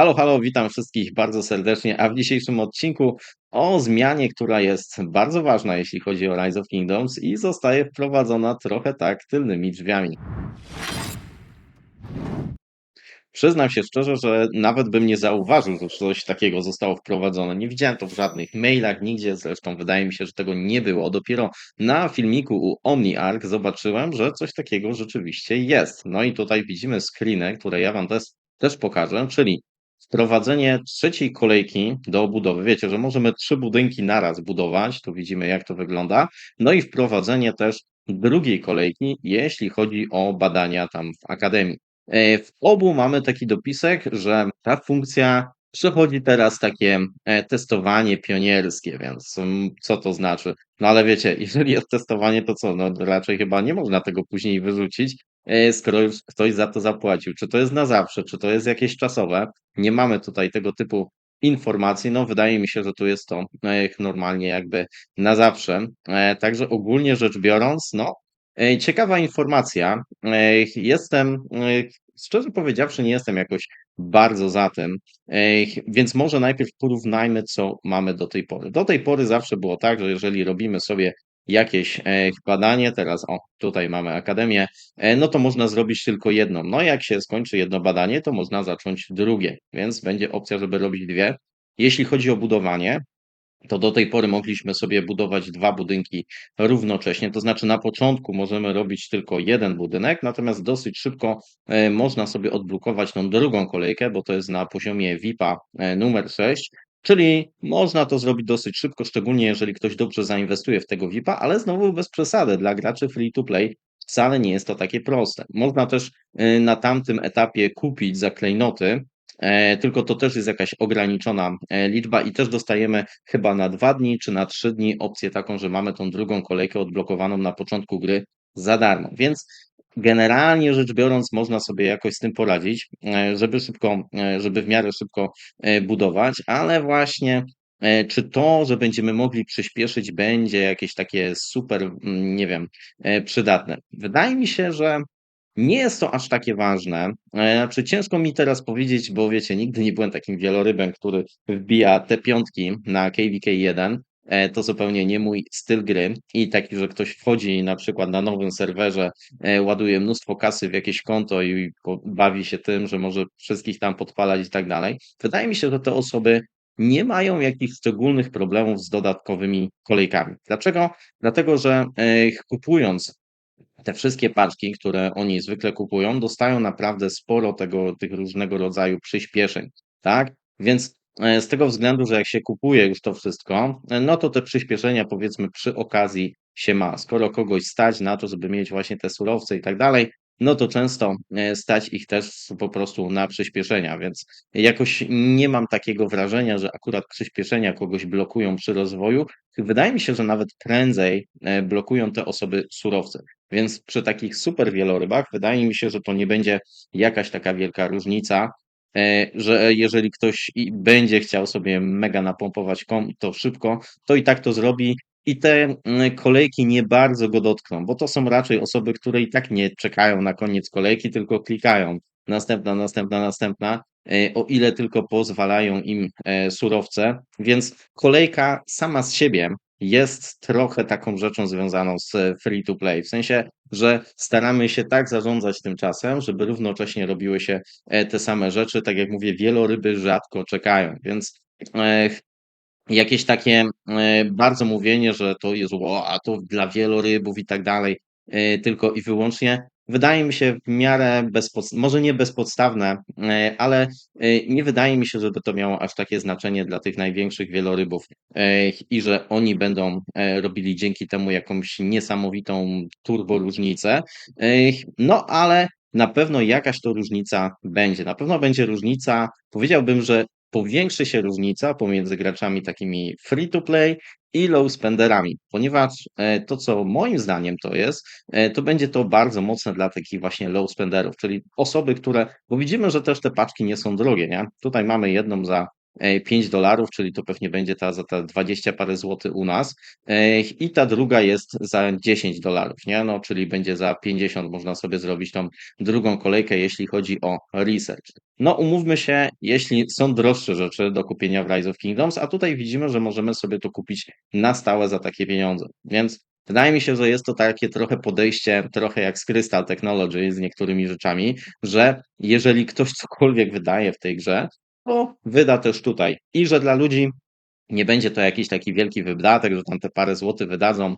Halo, halo, witam wszystkich bardzo serdecznie, a w dzisiejszym odcinku o zmianie, która jest bardzo ważna, jeśli chodzi o Rise of Kingdoms i zostaje wprowadzona trochę tak tylnymi drzwiami. Przyznam się szczerze, że nawet bym nie zauważył, że coś takiego zostało wprowadzone. Nie widziałem to w żadnych mailach, nigdzie, zresztą wydaje mi się, że tego nie było. Dopiero na filmiku u OmniArc zobaczyłem, że coś takiego rzeczywiście jest. No i tutaj widzimy screeny, które ja wam też, też pokażę, czyli wprowadzenie trzeciej kolejki do budowy. Wiecie, że możemy trzy budynki naraz budować, tu widzimy jak to wygląda. No i wprowadzenie też drugiej kolejki, jeśli chodzi o badania tam w akademii. E, w obu mamy taki dopisek, że ta funkcja przechodzi teraz takie e, testowanie pionierskie, więc co to znaczy? No ale wiecie, jeżeli jest testowanie, to co? No raczej chyba nie można tego później wyrzucić, skoro już ktoś za to zapłacił. Czy to jest na zawsze, czy to jest jakieś czasowe? Nie mamy tutaj tego typu informacji. No wydaje mi się, że tu jest to normalnie jakby na zawsze. Także ogólnie rzecz biorąc, no Ciekawa informacja. Jestem Szczerze powiedziawszy, nie jestem jakoś bardzo za tym, więc może najpierw porównajmy, co mamy do tej pory. Do tej pory zawsze było tak, że jeżeli robimy sobie jakieś badanie, teraz o, tutaj mamy akademię, e, no to można zrobić tylko jedno. No jak się skończy jedno badanie, to można zacząć drugie, więc będzie opcja, żeby robić dwie. Jeśli chodzi o budowanie, to do tej pory mogliśmy sobie budować dwa budynki równocześnie, to znaczy na początku możemy robić tylko jeden budynek, natomiast dosyć szybko e, można sobie odblokować tą drugą kolejkę, bo to jest na poziomie VIP-a e, numer 6, czyli można to zrobić dosyć szybko, szczególnie jeżeli ktoś dobrze zainwestuje w tego VIP-a, ale znowu bez przesady, dla graczy free to play wcale nie jest to takie proste. Można też e, na tamtym etapie kupić za klejnoty E, tylko to też jest jakaś ograniczona e, liczba i też dostajemy chyba na dwa dni czy na trzy dni opcję taką, że mamy tą drugą kolejkę odblokowaną na początku gry za darmo. Więc generalnie rzecz biorąc, można sobie jakoś z tym poradzić, e, żeby szybko, żeby w miarę szybko budować, ale właśnie czy to, że będziemy mogli przyspieszyć, będzie jakieś takie super, mm, nie wiem, przydatne? Wydaje mi się, że nie jest to aż takie ważne. E, znaczy, ciężko mi teraz powiedzieć, bo wiecie, nigdy nie byłem takim wielorybem, który wbija te piątki na KVK1. E, to zupełnie nie mój styl gry i taki, że ktoś wchodzi na przykład na nowym serwerze, e, ładuje mnóstwo kasy w jakieś konto i bawi się tym, że może wszystkich tam podpalać i tak dalej. Wydaje mi się, że te osoby nie mają jakichś szczególnych problemów z dodatkowymi kolejkami. Dlaczego? Dlatego, że kupując te wszystkie paczki, które oni zwykle kupują, dostają naprawdę sporo tego, tych różnego rodzaju przyspieszeń, tak? Więc e, z tego względu, że jak się kupuje już to wszystko, e, no to te przyspieszenia powiedzmy przy okazji się ma. Skoro kogoś stać na to, żeby mieć właśnie te surowce i tak dalej, no to często e, stać ich też po prostu na przyspieszenia, więc jakoś nie mam takiego wrażenia, że akurat przyspieszenia kogoś blokują przy rozwoju. Wydaje mi się, że nawet prędzej blokują te osoby surowce. Więc przy takich super wielorybach wydaje mi się, że to nie będzie jakaś taka wielka różnica, e, że jeżeli ktoś będzie chciał sobie mega napompować to szybko, to i tak to zrobi. I te mm, kolejki nie bardzo go dotkną, bo to są raczej osoby, które i tak nie czekają na koniec kolejki, tylko klikają. Następna, następna, następna, e, o ile tylko pozwalają im e, surowce, więc kolejka sama z siebie jest trochę taką rzeczą związaną z free to play. W sensie, że staramy się tak zarządzać tym czasem, żeby równocześnie robiły się e, te same rzeczy. Tak jak mówię, wieloryby rzadko czekają, więc e, jakieś takie e, bardzo mówienie, że to jest o, a to dla wielorybów i tak dalej, tylko i wyłącznie wydaje mi się w miarę bezpodstawne, może nie bezpodstawne, e, ale e, nie wydaje mi się, żeby to miało aż takie znaczenie dla tych największych wielorybów e, i że oni będą robili dzięki temu jakąś niesamowitą turbo różnicę. No ale na pewno jakaś to różnica będzie. Na pewno będzie różnica, powiedziałbym, że powiększy się różnica pomiędzy graczami takimi free to play i low spenderami, ponieważ e, to, co moim zdaniem to jest, e, to będzie to bardzo mocne dla takich właśnie low spenderów, czyli osoby, które, bo widzimy, że też te paczki nie są drogie, nie? Tutaj mamy jedną za e, $5, czyli to pewnie będzie ta za te 20 parę złotych u nas. E, I ta druga jest za $10, nie? No, czyli będzie za 50 można sobie zrobić tą drugą kolejkę, jeśli chodzi o research. No, umówmy się, jeśli są droższe rzeczy do kupienia w Rise of Kingdoms, a tutaj widzimy, że możemy sobie to kupić na stałe za takie pieniądze. Więc wydaje mi się, że jest to takie trochę podejście, trochę jak z Crystal Technology z niektórymi rzeczami, że jeżeli ktoś cokolwiek wydaje w tej grze, to wyda też tutaj. I że dla ludzi nie będzie to jakiś taki wielki wydatek, że tam te parę złotych wydadzą,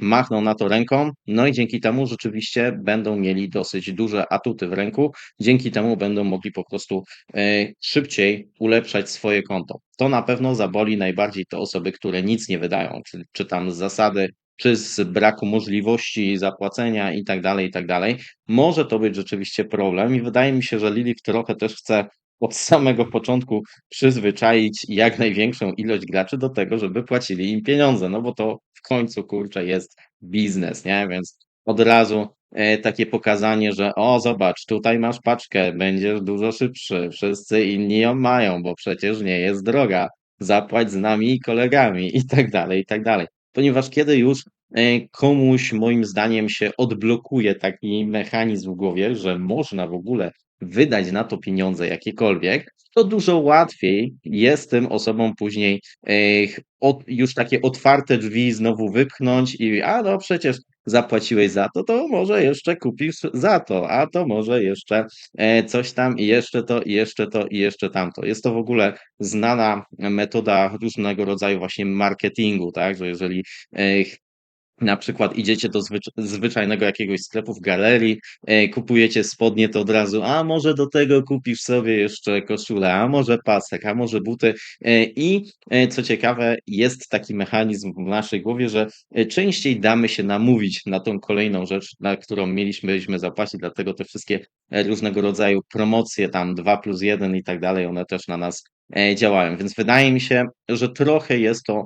machną na to ręką, no i dzięki temu rzeczywiście będą mieli dosyć duże atuty w ręku, dzięki temu będą mogli po prostu e, szybciej ulepszać swoje konto. To na pewno zaboli najbardziej te osoby, które nic nie wydają, czy, czy tam z zasady, czy z braku możliwości zapłacenia i tak dalej, i tak dalej. Może to być rzeczywiście problem i wydaje mi się, że Lilith trochę też chce od samego początku przyzwyczaić jak największą ilość graczy do tego, żeby płacili im pieniądze, no bo to w końcu, kurczę, jest biznes, nie? Więc od razu e, takie pokazanie, że o, zobacz, tutaj masz paczkę, będziesz dużo szybszy, wszyscy inni ją mają, bo przecież nie jest droga, zapłać z nami i kolegami i tak dalej, i tak dalej. Ponieważ kiedy już e, komuś, moim zdaniem, się odblokuje taki mechanizm w głowie, że można w ogóle wydać na to pieniądze jakiekolwiek, to dużo łatwiej jest tym osobom później już takie otwarte drzwi znowu wypchnąć i a no przecież zapłaciłeś za to, to może jeszcze kupisz za to, a to może jeszcze e, coś tam i jeszcze to, i jeszcze to, i jeszcze tamto. Jest to w ogóle znana metoda różnego rodzaju właśnie marketingu, tak, że jeżeli na przykład idziecie do zwycz zwyczajnego jakiegoś sklepu w galerii, e, kupujecie spodnie, to od razu, a może do tego kupisz sobie jeszcze koszulę, a może pasek, a może buty. E, I e, co ciekawe, jest taki mechanizm w naszej głowie, że e, częściej damy się namówić na tą kolejną rzecz, na którą mieliśmy zapłacić, dlatego te wszystkie e, różnego rodzaju promocje, tam 2 plus 1 i tak dalej, one też na nas e, działają. Więc wydaje mi się, że trochę jest to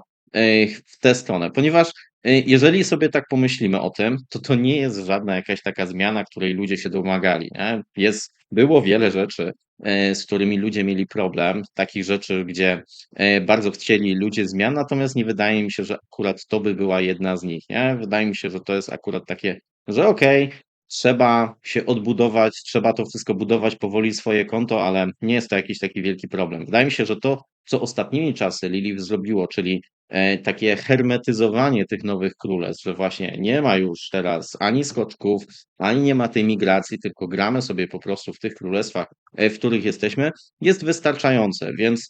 w tę stronę, ponieważ jeżeli sobie tak pomyślimy o tym, to to nie jest żadna jakaś taka zmiana, której ludzie się domagali, nie? Jest było wiele rzeczy, e, z którymi ludzie mieli problem, takich rzeczy, gdzie e, bardzo chcieli ludzie zmian, natomiast nie wydaje mi się, że akurat to by była jedna z nich, nie? Wydaje mi się, że to jest akurat takie, że okej, trzeba się odbudować, trzeba to wszystko budować powoli swoje konto, ale nie jest to jakiś taki wielki problem. Wydaje mi się, że to, co ostatnimi czasy Lilith zrobiło, czyli e, takie hermetyzowanie tych nowych królestw, że właśnie nie ma już teraz ani skoczków, ani nie ma tej migracji, tylko gramy sobie po prostu w tych królestwach, e, w których jesteśmy, jest wystarczające, więc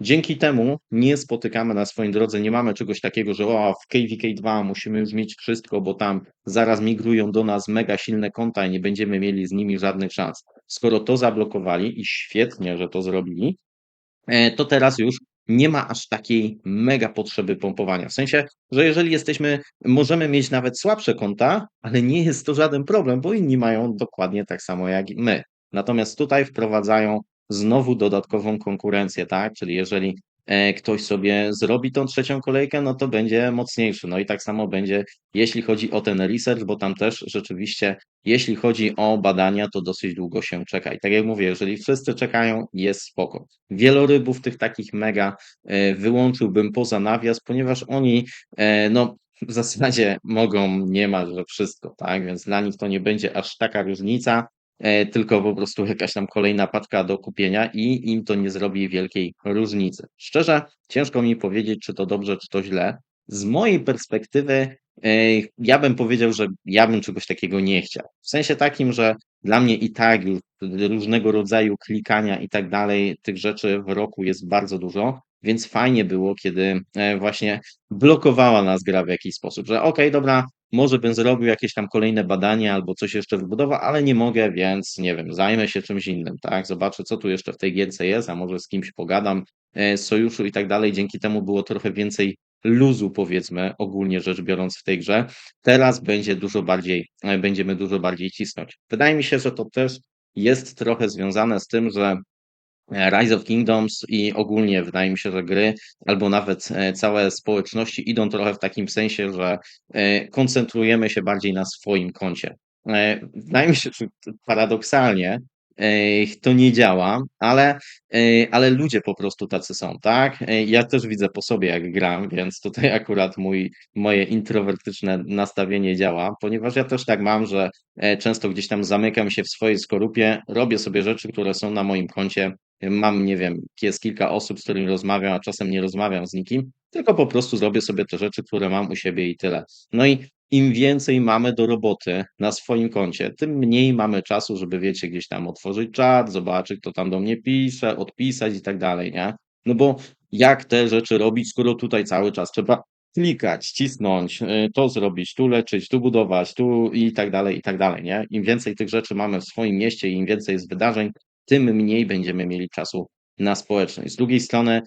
dzięki temu nie spotykamy na swojej drodze, nie mamy czegoś takiego, że o, w KVK2 musimy już mieć wszystko, bo tam zaraz migrują do nas mega silne konta i nie będziemy mieli z nimi żadnych szans. Skoro to zablokowali i świetnie, że to zrobili, E, to teraz już nie ma aż takiej mega potrzeby pompowania. W sensie, że jeżeli jesteśmy, możemy mieć nawet słabsze konta, ale nie jest to żaden problem, bo inni mają dokładnie tak samo jak my. Natomiast tutaj wprowadzają znowu dodatkową konkurencję, tak? Czyli jeżeli e, ktoś sobie zrobi tą trzecią kolejkę, no to będzie mocniejszy. No i tak samo będzie, jeśli chodzi o ten research, bo tam też rzeczywiście, jeśli chodzi o badania, to dosyć długo się czeka. I tak jak mówię, jeżeli wszyscy czekają, jest spoko. Wielorybów tych takich mega e, wyłączyłbym poza nawias, ponieważ oni, e, no, w zasadzie mogą niemalże wszystko, tak? Więc dla nich to nie będzie aż taka różnica. E, tylko po prostu jakaś tam kolejna paczka do kupienia i im to nie zrobi wielkiej różnicy. Szczerze, ciężko mi powiedzieć, czy to dobrze, czy to źle. Z mojej perspektywy, e, ja bym powiedział, że ja bym czegoś takiego nie chciał. W sensie takim, że dla mnie i tak już różnego rodzaju klikania i tak dalej, tych rzeczy w roku jest bardzo dużo, więc fajnie było, kiedy e, właśnie blokowała nas gra w jakiś sposób, że okej, okay, dobra, może bym zrobił jakieś tam kolejne badania albo coś jeszcze wybudował, ale nie mogę, więc nie wiem, zajmę się czymś innym, tak? Zobaczę, co tu jeszcze w tej gierce jest, a może z kimś pogadam, e, z sojuszu i tak dalej. Dzięki temu było trochę więcej luzu, powiedzmy, ogólnie rzecz biorąc w tej grze. Teraz będzie dużo bardziej, e, będziemy dużo bardziej cisnąć. Wydaje mi się, że to też jest trochę związane z tym, że Rise of Kingdoms i ogólnie wydaje mi się, że gry albo nawet e, całe społeczności idą trochę w takim sensie, że e, koncentrujemy się bardziej na swoim koncie. E, wydaje mi się, że paradoksalnie to nie działa, ale, ale ludzie po prostu tacy są, tak? Ja też widzę po sobie, jak gram, więc tutaj akurat mój moje introwertyczne nastawienie działa, ponieważ ja też tak mam, że, często gdzieś tam zamykam się w swojej skorupie, robię sobie rzeczy, które są na moim koncie. Mam, nie wiem, jest kilka osób, z którymi rozmawiam, a czasem nie rozmawiam z nikim, tylko po prostu zrobię sobie te rzeczy, które mam u siebie i tyle. No i im więcej mamy do roboty na swoim koncie, tym mniej mamy czasu, żeby wiecie, gdzieś tam otworzyć czat, zobaczyć, kto tam do mnie pisze, odpisać i tak dalej, nie? No bo jak te rzeczy robić, skoro tutaj cały czas trzeba klikać, cisnąć, yy, to zrobić, tu leczyć, tu budować, tu i tak dalej, i tak dalej, nie? Im więcej tych rzeczy mamy w swoim mieście im więcej jest wydarzeń, tym mniej będziemy mieli czasu na społeczność. Z drugiej strony,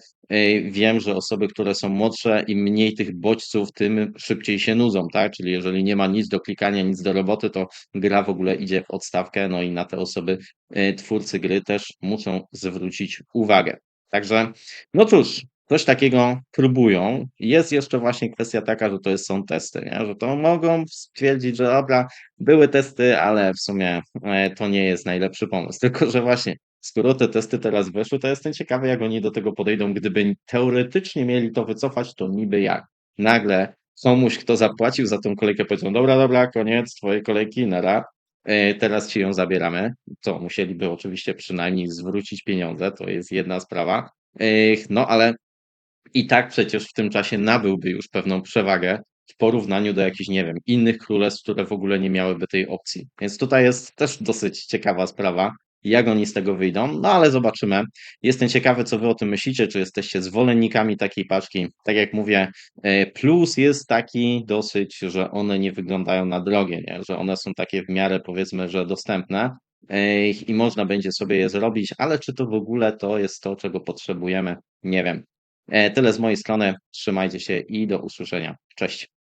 wiem, że osoby, które są młodsze, im mniej tych bodźców, tym szybciej się nudzą, tak? Czyli jeżeli nie ma nic do klikania, nic do roboty, to gra w ogóle idzie w odstawkę, no i na te osoby, yy, twórcy gry też muszą zwrócić uwagę. Także, no cóż, coś takiego próbują. Jest jeszcze właśnie kwestia taka, że to jest są testy, nie? Że to mogą stwierdzić, że dobra, były testy, ale w sumie, e, to nie jest najlepszy pomysł. Tylko że właśnie, skoro te testy teraz weszły, to jestem ciekawy, jak oni do tego podejdą, gdyby teoretycznie mieli to wycofać, to niby jak? Nagle komuś, kto zapłacił za tą kolejkę, powiedzą: „Dobra, dobra, koniec twojej kolejki, nara, e, teraz ci ją zabieramy”. Co, musieliby oczywiście przynajmniej zwrócić pieniądze, to jest jedna sprawa. Ech, no ale i tak przecież w tym czasie nabyłby już pewną przewagę w porównaniu do jakichś, nie wiem, innych królestw, które w ogóle nie miałyby tej opcji. Więc tutaj jest też dosyć ciekawa sprawa, jak oni z tego wyjdą, no ale zobaczymy. Jestem ciekawy, co wy o tym myślicie, czy jesteście zwolennikami takiej paczki. Tak jak mówię, e, plus jest taki dosyć, że one nie wyglądają na drogie, nie? Że one są takie w miarę, powiedzmy, że dostępne, ej, i można będzie sobie je zrobić, ale czy to w ogóle to jest to, czego potrzebujemy? Nie wiem. E, tyle z mojej strony. Trzymajcie się i do usłyszenia. Cześć.